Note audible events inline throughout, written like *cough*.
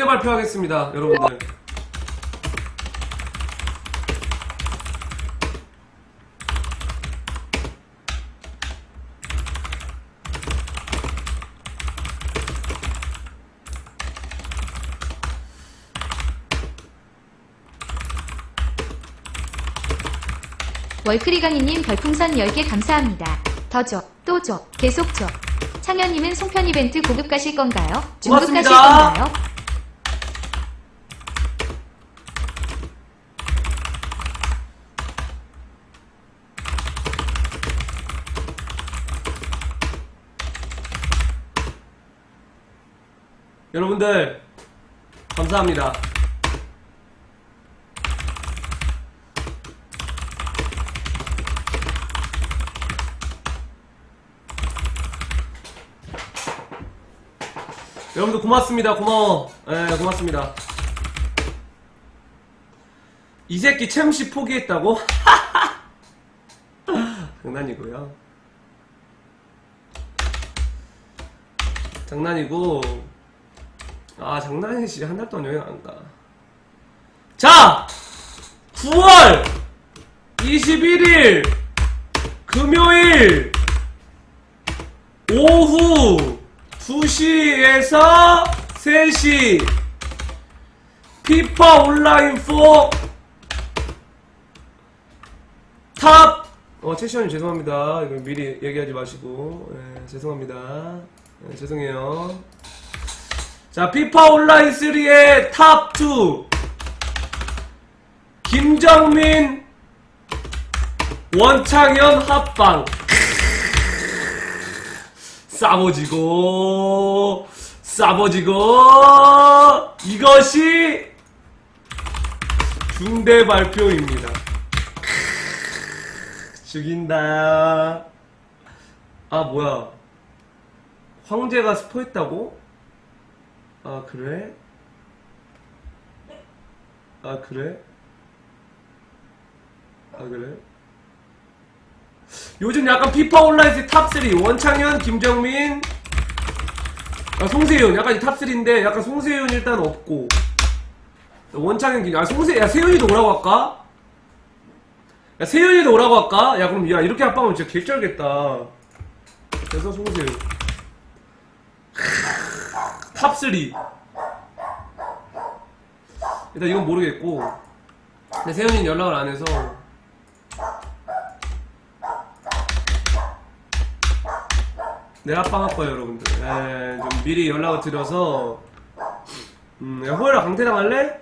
중대 발표하겠습니다, 여러분들. 월크리강이님 별풍선 10개 감사합니다. 더 줘, 또 줘, 계속 줘. 창현님은 송편 이벤트 고급 가실 건가요? 중급 가실 고맙습니다. 건가요? 여러분들, 감사합니다. 여러분들 고맙습니다. 고마워. 예, 고맙습니다. 이 새끼 챔시 포기했다고? *laughs* 장난이고요. 장난이고. 아, 장난이지. 한 달 동안 여행 안 가. 자! 9월 21일 금요일 오후 2시에서 3시 피파 온라인 4 탑! 어, 채시원님 죄송합니다. 이거 미리 얘기하지 마시고. 예, 죄송합니다. 예, 죄송해요. 자, 피파 온라인 3의 탑 2. 김정민, 원창현 합방. 싸워지고, 싸워지고, 이것이 중대 발표입니다. 죽인다. 아, 뭐야. 황제가 스포했다고? 아, 그래? 아, 그래? 아, 그래? 요즘 약간 피파 온라인의 탑3 원창현, 김정민, 아, 송세윤 약간 이 탑3인데 약간 송세윤 일단 없고 원창현, 김, 아 송세, 야 세윤이도 오라고 할까? 야 세윤이도 오라고 할까? 야 그럼 야 이렇게 합방하면 진짜 개쩔겠다. 그래서 송세윤 탑3 일단 이건 모르겠고 근데 세윤이는 연락을 안 해서 내 합방 할 거예요, 여러분들. 예, 좀 미리 연락을 드려서, 음, 야, 호열아 강태당 할래?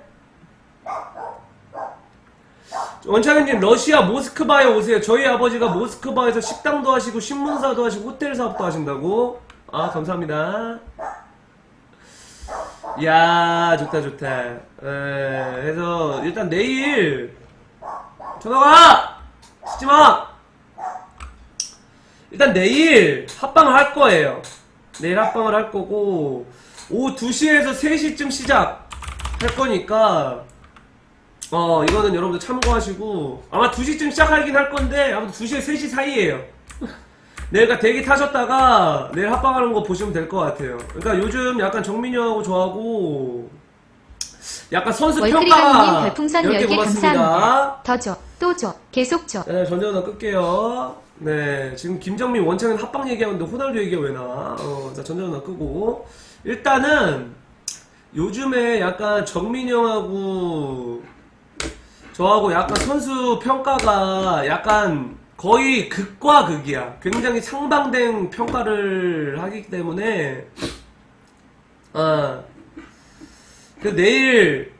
원창현님, 러시아 모스크바에 오세요. 저희 아버지가 모스크바에서 식당도 하시고, 신문사도 하시고, 호텔 사업도 하신다고. 아, 감사합니다. 이야, 좋다, 좋다. 예, 그래서, 일단 내일, 전화가! 씻지 마! 일단 내일 합방을 할 거예요. 내일 합방을 할 거고 오후 2시에서 3시쯤 시작 할 거니까 어 이거는 여러분들 참고하시고 아마 2시쯤 시작하긴 할 건데 아무튼 2시에 3시 사이에요. 내가 대기 타셨다가 내일 합방하는 거 보시면 될 것 같아요. 그러니까 요즘 약간 정민이 형하고 저하고 약간 선수 월크리강이님 평가 별풍선 10개 10개 고맙습니다. 감사합니다. 더 줘, 또 줘, 계속 줘. 네, 전전화 끌게요. 네, 지금 김정민 원창은 합방 얘기하는데 호날두 얘기가 왜 나와? 어, 자, 전전화 끄고. 일단은, 요즘에 약간 정민이 형하고, 저하고 약간 선수 평가가 약간 거의 극과 극이야. 굉장히 상반된 평가를 하기 때문에, 아, 그 내일,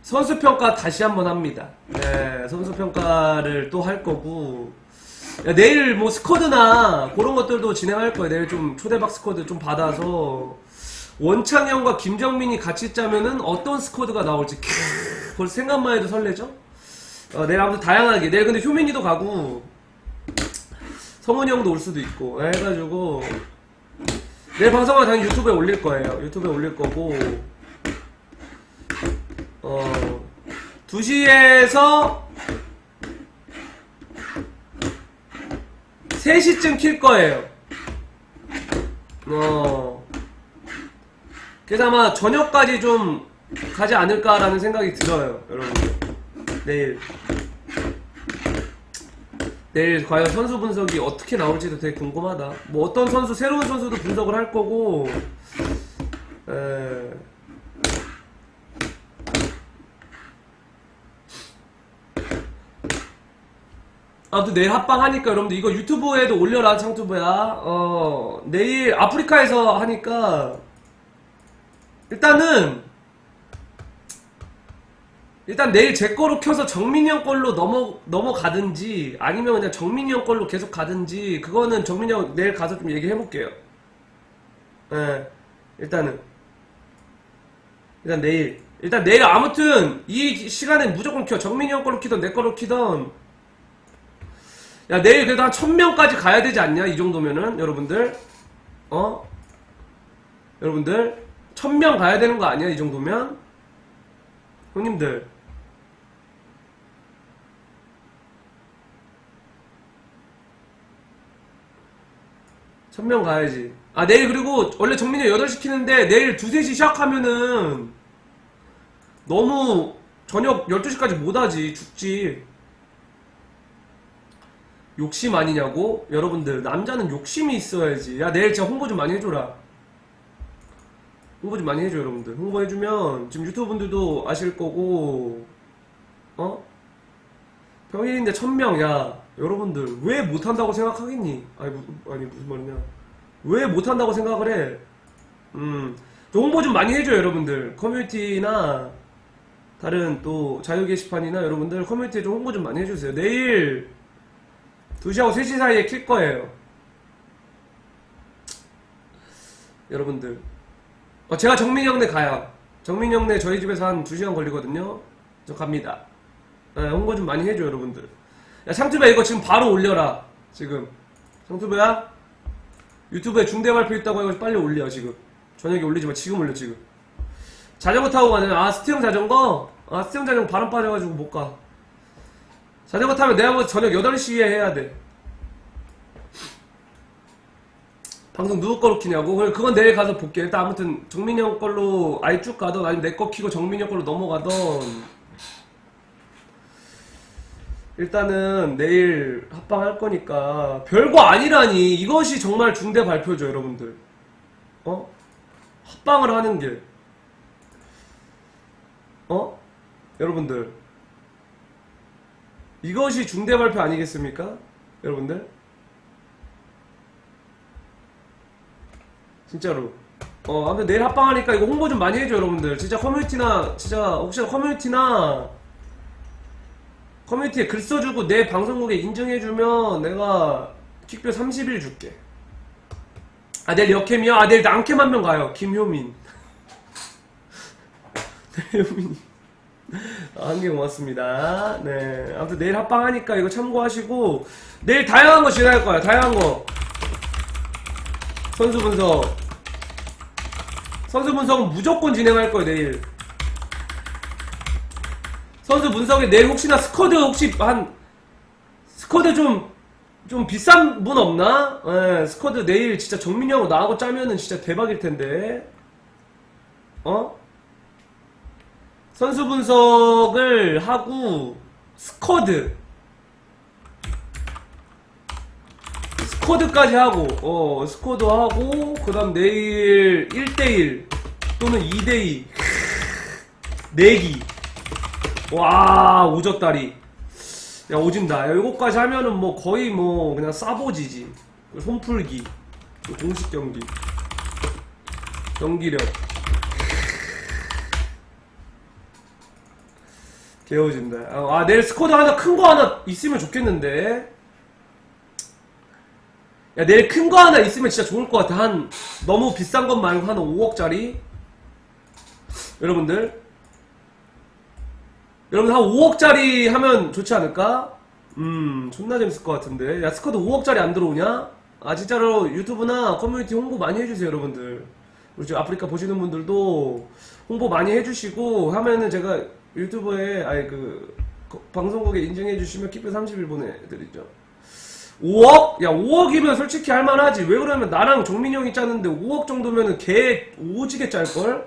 선수 평가 다시 한번 합니다. 네, 선수 평가를 또 할 거고. 야, 내일 뭐 스쿼드나 그런 것들도 진행할 거예요. 내일 좀 초대박 스쿼드 좀 받아서 원창현과 김정민이 같이 짜면은 어떤 스쿼드가 나올지 캬, 그걸 생각만 해도 설레죠? 어, 내일 아무튼 다양하게. 내일 근데 효민이도 가고 성훈이 형도 올 수도 있고 해가지고 내일 방송은 당연히 유튜브에 올릴 거예요. 유튜브에 올릴 거고 어 2시에서 3시쯤 킬 거예요. 어. 그래서 아마 저녁까지 좀 가지 않을까라는 생각이 들어요, 여러분들. 내일. 내일 과연 선수 분석이 어떻게 나올지도 되게 궁금하다. 뭐 어떤 선수, 새로운 선수도 분석을 할 거고, 에... 아무튼 내일 합방 하니까 여러분들 이거 유튜브에도 올려라 창튜브야 어 내일 아프리카에서 하니까 일단은 일단 내일 제 거로 켜서 정민이 형 걸로 넘어 넘어가든지 아니면 그냥 정민이 형 걸로 계속 가든지 그거는 정민이 형 내일 가서 좀 얘기해 볼게요. 예. 일단은. 일단 내일. 일단 내일 아무튼 이 시간에 무조건 켜. 정민이 형 걸로 키던 내 걸로 키던. 야 내일 그래도 한 천명까지 가야 되지 않냐? 이 정도면은 여러분들? 어? 여러분들? 천명 가야 되는 거 아니야? 이 정도면? 형님들 천명 가야지. 아 내일 그리고 원래 정민이 8시 키는데 내일 2, 3시 시작하면은 너무 저녁 12시까지 못하지 죽지. 욕심 아니냐고? 여러분들 남자는 욕심이 있어야지. 야 내일 진짜 홍보 좀 많이 해줘라. 홍보 좀 많이 해줘 여러분들. 홍보해주면 지금 유튜브 분들도 아실 거고 어? 평일인데 천명 야 여러분들 왜 못한다고 생각하겠니? 아니, 무, 아니 무슨 말이냐 왜 못한다고 생각을 해? 음 홍보 좀 많이 해줘요 여러분들 커뮤니티나 다른 또 자유 게시판이나 여러분들 커뮤니티에 좀 홍보 좀 많이 해주세요 내일 2시하고 3시 사이에 킬 거예요. 여러분들. 어, 제가 정민이 형네 가요. 정민이 형네 저희 집에서 한 2시간 걸리거든요. 저 갑니다. 네, 홍보 좀 많이 해줘, 여러분들. 야, 상투배 이거 지금 바로 올려라. 지금. 상투배야? 유튜브에 중대 발표 있다고 해가지고 빨리 올려, 지금. 저녁에 올리지 마. 지금 올려, 지금. 자전거 타고 가는, 아, 스티형 자전거? 아, 스티형 자전거 바람 빠져가지고 못 가. 자전거 타면 내가 뭐 저녁 8시에 해야 돼. 방송 누구 걸로 키냐고? 그건 내일 가서 볼게. 일단 아무튼 정민이 형 걸로 아예 쭉 가던 아니면 내 거 키고 정민이 형 걸로 넘어가던 일단은 내일 합방할 거니까 별거 아니라니 이것이 정말 중대 발표죠 여러분들 어? 합방을 하는 게 어? 여러분들 이것이 중대 발표 아니겠습니까? 여러분들? 진짜로. 어, 아무튼 내일 합방하니까 이거 홍보 좀 많이 해줘, 여러분들. 진짜 커뮤니티나, 진짜, 혹시나 커뮤니티나, 커뮤니티에 글 써주고 내 방송국에 인증해주면 내가 킥뷰 30일 줄게. 아, 내일 역캠이요? 아, 내일 남캠 한 명 가요. 김효민. *laughs* 네, 효민. 아, 한개 고맙습니다. 네. 아무튼 내일 합방하니까 이거 참고하시고, 내일 다양한 거 진행할 거야, 다양한 거. 선수 분석. 선수 분석은 무조건 진행할 거야, 내일. 선수 분석에 내일 혹시나 스쿼드 혹시 한, 스쿼드 좀, 좀 비싼 분 없나? 예, 스쿼드 내일 진짜 형 나하고 짜면은 진짜 대박일 텐데. 어? 선수 분석을 하고 스쿼드 스쿼드까지 하고 어 스쿼드 하고 그 다음 내일 1대1 또는 2대2 *laughs* 내기 와 오졌다리 야 오진다 야, 이거까지 하면은 뭐 거의 뭐 그냥 싸보지지 손풀기 공식 경기 경기력 개워진다. 아, 내일 스쿼드 하나 큰 거 하나 있으면 좋겠는데. 야, 내일 큰 거 하나 있으면 진짜 좋을 것 같아. 한, 너무 비싼 것 말고 한 5억짜리. 여러분들. 여러분 한 5억짜리 하면 좋지 않을까? 음, 존나 재밌을 것 같은데. 야, 스쿼드 5억짜리 안 들어오냐? 아, 진짜로 유튜브나 커뮤니티 홍보 많이 해주세요, 여러분들. 우리 지금 아프리카 보시는 분들도 홍보 많이 해주시고 하면은 제가 유튜브에 아니 그 거- 방송국에 인증해 주시면 키프 30일 보내드리죠. 5억? 야 5억이면 솔직히 할만하지 왜 그러면 나랑 정민이 형이 짜는데 5억 정도면은 개 오지게 짤걸?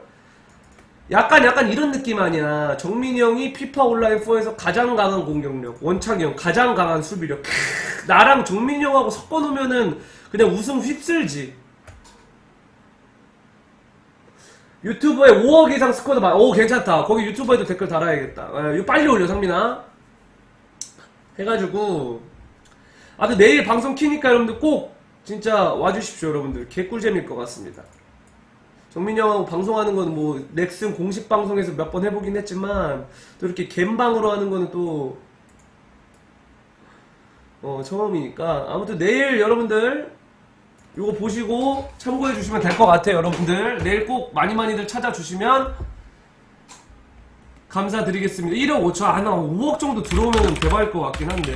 약간 약간 이런 느낌 아니야 정민이 형이 피파 온라인 4에서 가장 강한 공격력 원창이 형 가장 강한 수비력 크, 나랑 정민이 형하고 섞어 놓으면은 그냥 우승 휩쓸지 유튜브에 5억 이상 스코어도 많, 오, 괜찮다. 거기 유튜브에도 댓글 달아야겠다. 에, 이거 빨리 올려, 상민아. 해가지고. 아, 근데 내일 방송 키니까 여러분들 꼭 진짜 와주십시오, 여러분들. 개꿀잼일 것 같습니다. 정민이 형하고 방송하는 거는 뭐, 넥슨 공식 방송에서 몇 번 해보긴 했지만, 또 이렇게 갬방으로 하는 거는 또, 어, 처음이니까. 아무튼 내일 여러분들, 이거 보시고 참고해 주시면 될 것 같아요, 여러분들. 내일 꼭 많이 많이들 찾아주시면 감사드리겠습니다. 1억 5천, 아, 나 5억 정도 들어오면 대박일 것 같긴 한데.